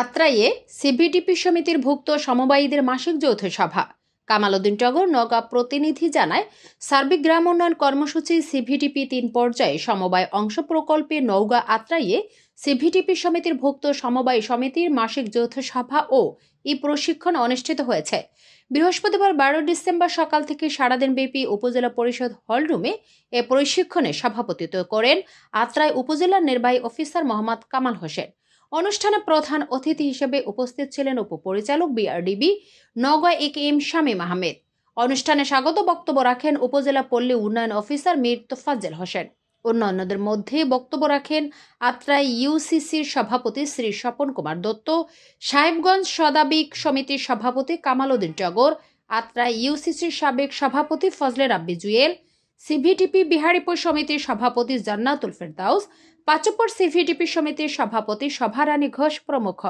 আত্রাইয়ে সিবিডিপি সমিতির ভুক্ত সমবায়ীদের মাসিক যৌথ সভা। কামালউদ্দিন টগর নগা প্রতিনিধি জানায়, সার্বিক গ্রাম উন্নয়ন কর্মসূচি সিভিডিপি তিন পর্যায়ে সমবায় অংশ প্রকল্পে নৌগা আত্রাইয়ে সিভিডিপি সমিতির ভুক্ত সমবায় সমিতির মাসিক যৌথ সভা ও ই প্রশিক্ষণ অনুষ্ঠিত হয়েছে। বৃহস্পতিবার বারো ডিসেম্বর সকাল থেকে সারাদিন ব্যাপী উপজেলা পরিষদ হলরুমে এ প্রশিক্ষণে সভাপতিত্ব করেন আত্রাই উপজেলার নির্বাহী অফিসার মোহাম্মদ কামাল হোসেন। অনুষ্ঠানে প্রধান অতিথি হিসেবে উপস্থিত ছিলেন উপপরিচালক BRDB নগয় A K M Shamim Ahmed. অনুষ্ঠানে স্বাগত বক্তব্য রাখেন উপজেলা পল্লী উন্নয়ন অফিসার মীর তোফাজ্জেল হোসেন। অন্যান্যদের মধ্যে বক্তব্য রাখেন আত্রাই ইউসিসির সভাপতি শ্রী স্বপন কুমার দত্ত, সাহেবগঞ্জ সদাবিক সমিতির সভাপতি কামাল উদ্দিন টগর, আত্রাই ইউসিসির সাবেক সভাপতি ফজলে রাব্বি জুয়েল সিভিটিপি বিহারীপুর সমিতির সভাপতি জান্নাতুল ফেরদাউস পাচপুর সিভিটিপি সমিতির সভাপতি সভারানী ঘোষ প্রমুখ।